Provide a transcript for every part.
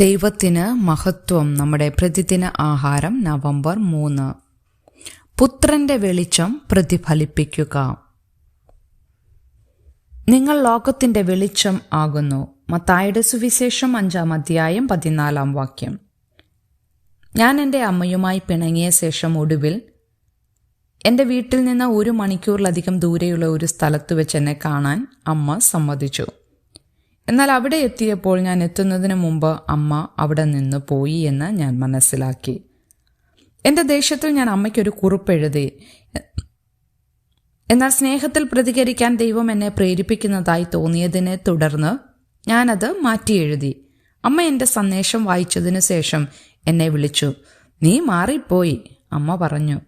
ദൈവത്തിന് മഹത്വം നമ്മുടെ പ്രതിദിന ആഹാരം നവംബർ മൂന്ന്. പുത്രന്റെ വെളിച്ചം പ്രതിഫലിപ്പിക്കുക. നിങ്ങൾ ലോകത്തിന്റെ വെളിച്ചം ആകുന്നു. മത്തായുടെ സുവിശേഷം അഞ്ചാം അധ്യായം പതിനാലാം വാക്യം. ഞാൻ എന്റെ അമ്മയുമായി പിണങ്ങിയ ശേഷം ഒടുവിൽ എന്റെ വീട്ടിൽ നിന്ന് ഒരു മണിക്കൂറിലധികം ദൂരെയുള്ള ഒരു സ്ഥലത്ത് വെച്ച് എന്നെ കാണാൻ അമ്മ സമ്മതിച്ചു. എന്നാൽ അവിടെ എത്തിയപ്പോൾ ഞാൻ എത്തുന്നതിന് മുമ്പ് അമ്മ അവിടെ നിന്ന് പോയി എന്ന് ഞാൻ മനസ്സിലാക്കി. എന്റെ ദേഷ്യത്തിൽ ഞാൻ അമ്മയ്ക്കൊരു കുറിപ്പെഴുതി. എന്നാൽ സ്നേഹത്തിൽ പ്രതികരിക്കാൻ ദൈവം എന്നെ പ്രേരിപ്പിക്കുന്നതായി തോന്നിയതിനെ തുടർന്ന് ഞാനത് മാറ്റി എഴുതി അമ്മ എന്റെ സന്ദേശം വായിച്ചതിനു ശേഷം എന്നെ വിളിച്ചു. നീ മാറിപ്പോയി അമ്മ പറഞ്ഞു.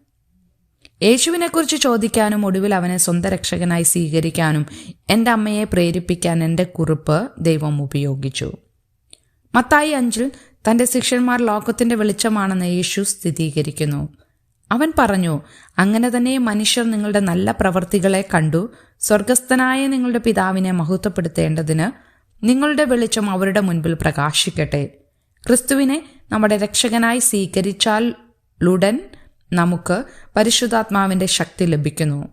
യേശുവിനെക്കുറിച്ച് ചോദിക്കാനും ഒടുവിൽ അവനെ സ്വന്തം രക്ഷകനായി സ്വീകരിക്കാനും എന്റെ അമ്മയെ പ്രേരിപ്പിക്കാൻ എന്റെ കുറിപ്പ് ദൈവം ഉപയോഗിച്ചു. മത്തായി അഞ്ചിൽ തന്റെ ശിഷ്യന്മാർ ലോകത്തിന്റെ വെളിച്ചമാണെന്ന് യേശു സ്ഥിരീകരിക്കുന്നു. അവൻ പറഞ്ഞു അങ്ങനെ തന്നെ മനുഷ്യർ നിങ്ങളുടെ നല്ല പ്രവൃത്തികളെ കണ്ടു സ്വർഗസ്ഥനായ നിങ്ങളുടെ പിതാവിനെ മഹത്വപ്പെടുത്തേണ്ടതിന് നിങ്ങളുടെ വെളിച്ചം അവരുടെ മുൻപിൽ പ്രകാശിക്കട്ടെ. ക്രിസ്തുവിനെ നമ്മുടെ രക്ഷകനായി സ്വീകരിച്ചാൽ ലുടൻ നമുക്ക് പരിശുദ്ധാത്മാവിന്റെ ശക്തി ലഭിക്കുന്നു.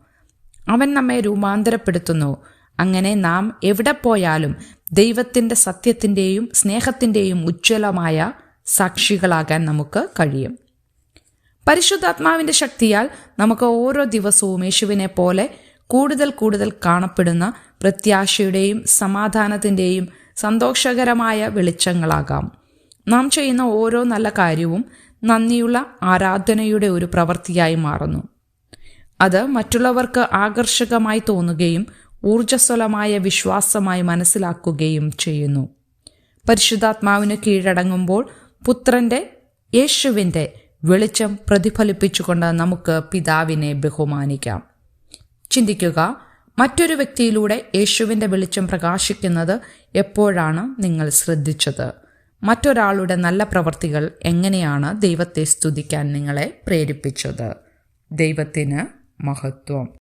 അവൻ നമ്മെ രൂപാന്തരപ്പെടുത്തുന്നു. അങ്ങനെ നാം എവിടെ പോയാലും ദൈവത്തിന്റെ സത്യത്തിന്റെയും സ്നേഹത്തിന്റെയും ഉജ്ജ്വലമായ സാക്ഷികളാകാൻ നമുക്ക് കഴിയും. പരിശുദ്ധാത്മാവിന്റെ ശക്തിയാൽ നമുക്ക് ഓരോ ദിവസവും യേശുവിനെ പോലെ കൂടുതൽ കൂടുതൽ കാണപ്പെടുന്ന പ്രത്യാശയുടെയും സമാധാനത്തിന്റെയും സന്തോഷകരമായ വെളിച്ചങ്ങളാകാം. നാം ചെയ്യുന്ന ഓരോ നല്ല കാര്യവും നന്ദിയുള്ള ആരാധനയുടെ ഒരു പ്രവൃത്തിയായി മാറുന്നു. അത് മറ്റുള്ളവർക്ക് ആകർഷകമായി തോന്നുകയും ഊർജസ്വലമായ വിശ്വാസമായി മനസ്സിലാക്കുകയും ചെയ്യുന്നു. പരിശുദ്ധാത്മാവിന് കീഴടങ്ങുമ്പോൾ പുത്രന്റെ യേശുവിന്റെ വെളിച്ചം പ്രതിഫലിപ്പിച്ചുകൊണ്ട് നമുക്ക് പിതാവിനെ ബഹുമാനിക്കാം. ചിന്തിക്കുക മറ്റൊരു വ്യക്തിയിലൂടെ യേശുവിന്റെ വെളിച്ചം പ്രകാശിക്കുന്നത് എപ്പോഴാണ് നിങ്ങൾ ശ്രദ്ധിച്ചത്? മറ്റൊരാളുടെ നല്ല പ്രവർത്തികൾ എങ്ങനെയാണ് ദൈവത്തെ സ്തുതിക്കാൻ നിങ്ങളെ പ്രേരിപ്പിച്ചത്? ദൈവത്തിന് മഹത്വം.